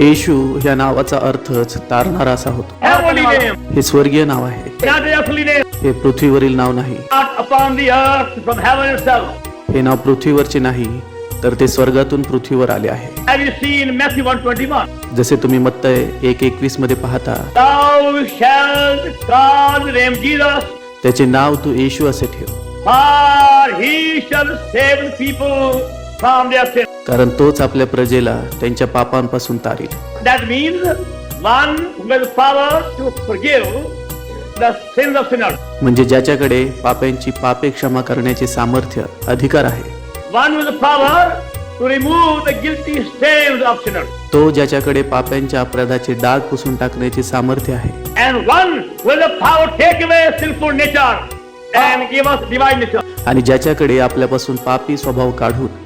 येशू या नावाचा अर्थच तारणारा असा होतो. हे स्वर्गीय नाव आहे. हे पृथ्वीवरील नाव नाही. हे नाव पृथ्वीवरचे नाही तर ते स्वर्गातून पृथ्वीवर आले आहे. जसे तुम्ही मत्त एक एकवीसमध्ये पाहता त्याचे नाव तू येशू असे ठेव. He shall save people from द्या कारण तोच आपल्या प्रजेला त्यांच्या पापांपासून तारील. दॅट वन विल म्हणजे ज्याच्याकडे पाप्यांची पापे क्षमा करण्याचे सामर्थ्य अधिकार आहे वन विल द गिल्टी तो ज्याच्याकडे पाप्यांच्या अपराधाचे डाग पुसून टाकण्याचे सामर्थ्य आहे. आणि ज्याच्याकडे आपल्यापासून पापी स्वभाव काढून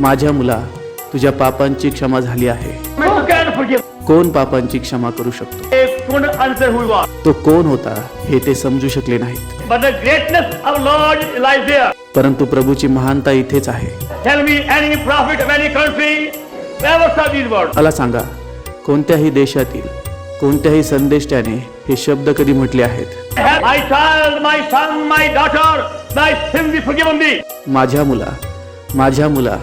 माझ्या मुला तुझ्या पापांची क्षमा झाली आहे. कोण पापांची क्षमा करू शकतो? तो कोण होता हे ते समजू शकले नाहीत. परंतु प्रभूची महानता इथेच आहे. मला सांगा कोणत्याही देशातील कोणत्याही संदेश त्याने हे शब्द कधी म्हटले आहेत? माय माय डॉटर thy माझ्या मुला माझ्या मुला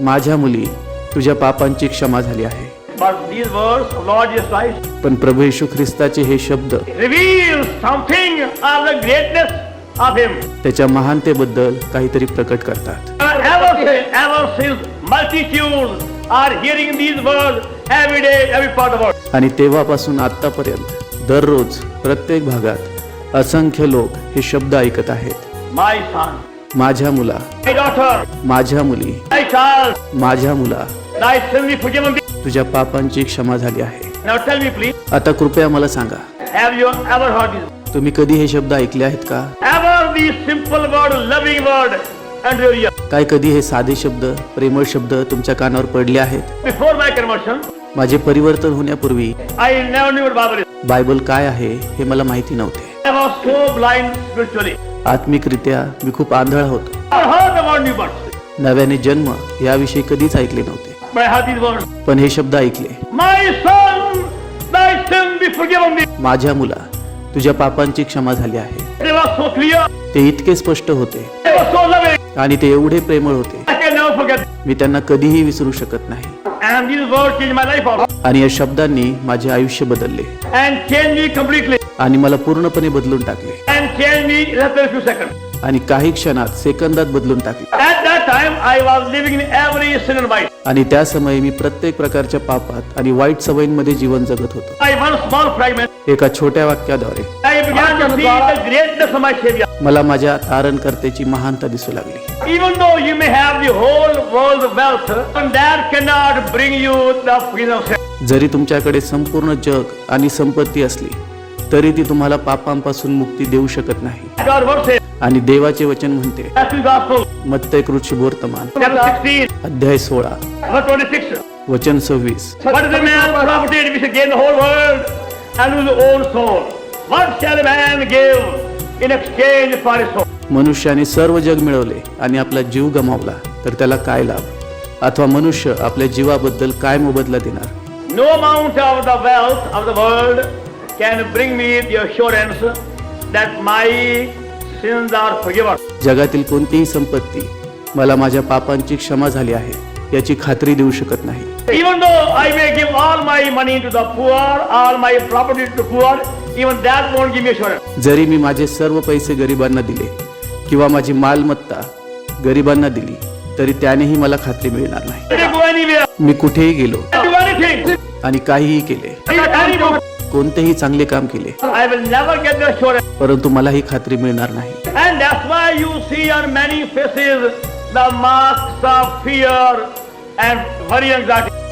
माझ्या मुली तुझ्या पापांची क्षमा झाली आहे. पण प्रभू येशू ख्रिस्ताचे हे शब्द त्याच्या महानतेबद्दल काहीतरी प्रकट करतात. आणि तेव्हापासून आतापर्यंत दररोज प्रत्येक भागात असंख्य लोक हे शब्द ऐकत आहेत. माझ्या मुला. माझ्या मुली. माझ्या मुला. तुझ्या पापांची क्षमा झाली आहे. आता कृपया मला सांगा. तुम्ही कधी हे शब्द ऐकले आहेत का? काय कधी हे साधे शब्द प्रेमळ शब्द तुमच्या कानावर पडले आहेत? माझे परिवर्तन होण्यापूर्वी बायबल काय आहे हे मला माहिती नव्हते. आत्मिकरित्या मी खूप आंधळ होत. नव्याने जन्म याविषयी कधीच ऐकले नव्हते. पण हे शब्द ऐकले. माझ्या मुला तुझ्या पापांची क्षमा झाली आहे. ते इतके स्पष्ट होते. आणि ते एवढे प्रेमळ होते. मी त्यांना कधीही विसरू शकत नाही. आणि या शब्दांनी माझे आयुष्य बदलले. आणि मला पूर्णपणे बदलून टाकले. आणि काही क्षणात सेकंदात बदलून टाकले. आणि त्या समय मी प्रत्येक प्रकारच्या पापात आणि वाईट सवयींमध्ये जीवन जगत होतो. एका छोट्या वाक्याद्वारे. मला माझ्या तारण कर्तेची महानता दिसू लागली. Even though you may have the whole world wealth that cannot bring you the freedom जरी तुमच्याकडे संपूर्ण जग आणि संपत्ती असली तरी ती तुम्हाला पापांपासून मुक्ती देऊ शकत नाही. आणि देवाचे वचन म्हणते मत्तय कृषी वर्तमान अध्याय सोळा. वचन सव्वीस. मनुष्याने सर्व जग मिळवले आणि आपला जीव गमावला तर त्याला काय लाभ? अथवा मनुष्य आपल्या जीवाबद्दल काय मोबदला देणार? No amount of the wealth of the world can bring me the assurance that my sins are forgiven. जगातील कोणतीही संपत्ती मला माझ्या पापांची क्षमा झाली आहे याची खात्री देऊ शकत नाही Even though I may give all my money to the poor, all my property to the poor, even that won't give me assurance. जरी मी माझे सर्व पैसे गरिबांना दिले किंवा माझी मालमत्ता गरिबांना दिली तरी त्यानेही मला खात्री मिळणार नाही I can go anywhere, मी कुठेही गेलो do आणि काहीही केले. कोणतेही चांगले काम केले. परंतु मला ही खात्री मिळणार नाही.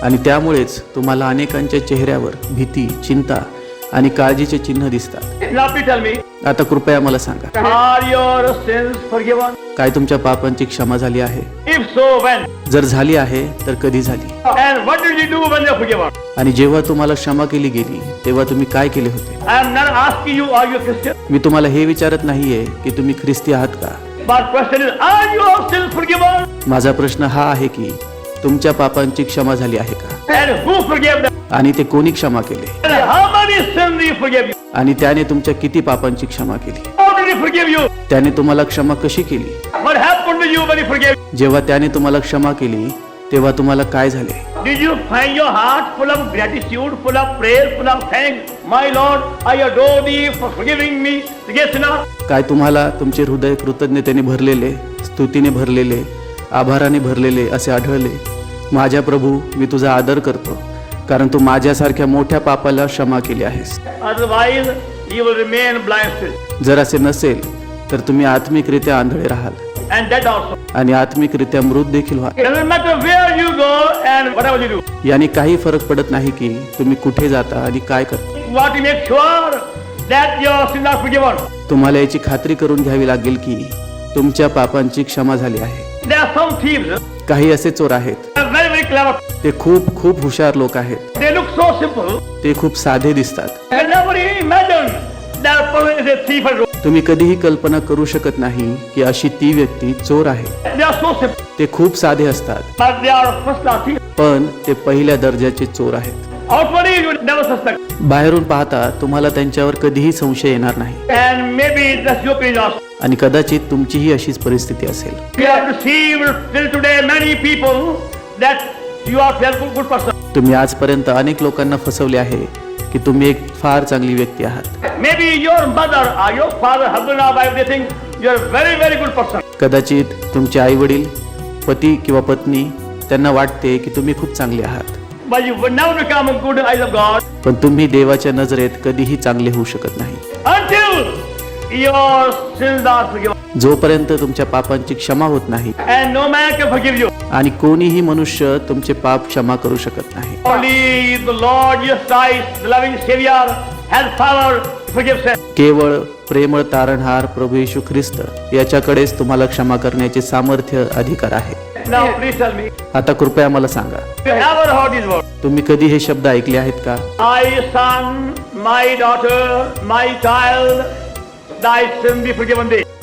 आणि त्यामुळेच तुम्हाला अनेकांच्या चेहऱ्यावर भीती चिंता आणि काळजीचे चिन्ह दिसतात. आता कृपया मला सांगा. काय तुमच्या पापांची क्षमा झाली आहे? जर झाली आहे तर कधी झाली? आणि जेव्हा तुम्हाला क्षमा केली गेली तेव्हा तुम्ही काय केले होते? मी तुम्हाला हे विचारत नाहीये की तुम्ही ख्रिस्ती आहात का? माझा प्रश्न हा आहे की तुमच्या पापांची क्षमा झाली आहे का? आणि ते कोणी क्षमा केले? आणि त्याने तुमच्या किती पापांची क्षमा केली. त्याने तुम्हाला क्षमा कशी केली? जेव्हा त्याने तुम्हाला क्षमा केली तेव्हा तुम्हाला काय झाले? काय तुम्हाला तुमचे हृदय कृतज्ञतेने भरलेले स्तुतीने भरलेले आभाराने भरलेले असे आढळले? माझ्या प्रभू मी तुझा आदर करतो. कारण तू माझ्यासारख्या मोठ्या पापाला क्षमा केली आहेस. जर असे नसेल तर तुम्ही आत्मिकरित्या आंधळे राहाल. आणि आत्मिकरित्या मृत देखील यांनी काही फरक पडत नाही की तुम्ही कुठे जाता आणि काय करता. तुम्हाला याची खात्री करून घ्यावी लागेल की तुमच्या पापांची क्षमा झाली आहे. काही असे चोर आहेत. ते खूप खूप हुशार लोक आहेत. ते लोक सो सिंपल ते खूप साधे दिसतात. तुम्ही कधीही कल्पना करू शकत नाही की अशी ती व्यक्ती चोर आहे. ते खूप साधे असतात. पण ते पहिल्या दर्जाचे चोर आहेत. बाहेरून पाहता तुम्हाला त्यांच्यावर कधीही संशय येणार नाही. आणि कदाचित तुमचीही अशीच परिस्थिती असेल. तुम्ही आजपर्यंत अनेक लोकांना फसवले आहे की तुम्ही एक फार चांगली व्यक्ती आहात. Maybe your mother you're very very good person कदाचित तुमचे आई वडील पती किंवा पत्नी त्यांना वाटते की तुम्ही खूप चांगले आहात. पण तुम्ही देवाच्या नजरेत कधीही चांगले होऊ शकत नाही. जोपर्यंत तुमच्या पापांची क्षमा होत नाही आणि कोणीही मनुष्य तुमचे पाप क्षमा करू शकत नाही. केवळ प्रेमळ तारणहार प्रभू येशू ख्रिस्त याच्याकडेच तुम्हाला क्षमा करण्याचे सामर्थ्य अधिकार आहे. आता कृपया मला सांगा. तुम्ही कधी हे शब्द ऐकले आहेत का? I son my daughter my child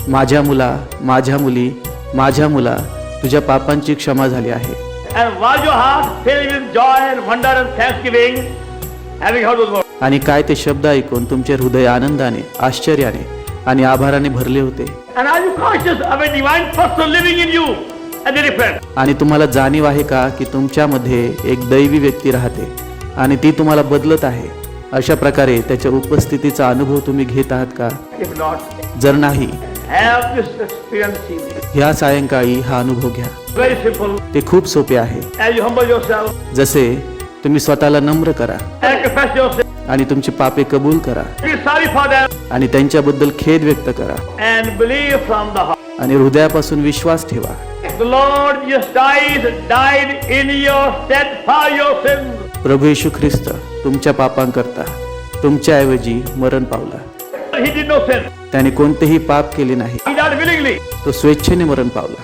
माझ्या मुला माझ्या मुली माझ्या मुला तुझ्या पापांची क्षमा झाली आहे. आणि काय ते शब्द ऐकून तुमचे हृदय आनंदाने आश्चर्याने आणि आभाराने भरले होते. आणि तुम्हाला जाणीव आहे का की तुमच्यामध्ये एक दैवी व्यक्ती राहते आणि ती तुम्हाला बदलत आहे? अशा प्रकारे त्याच्या उपस्थितीचा अनुभव तुम्ही घेत आहात का? जर नाही ह्या सायंकाळी हा अनुभव घ्या. ते खूप सोपे आहे. जसे तुम्ही स्वतःला नम्र करा. आणि तुमचे पापे कबूल करा. आणि त्यांच्याबद्दल खेद व्यक्त करा. आणि हृदयापासून विश्वास ठेवा. प्रभू येशू ख्रिस्त तुमच्या पापांकरता तुमच्याऐवजी मरण पावला. त्याने कोणतेही पाप केले नाही. तो स्वेच्छेने मरण पावला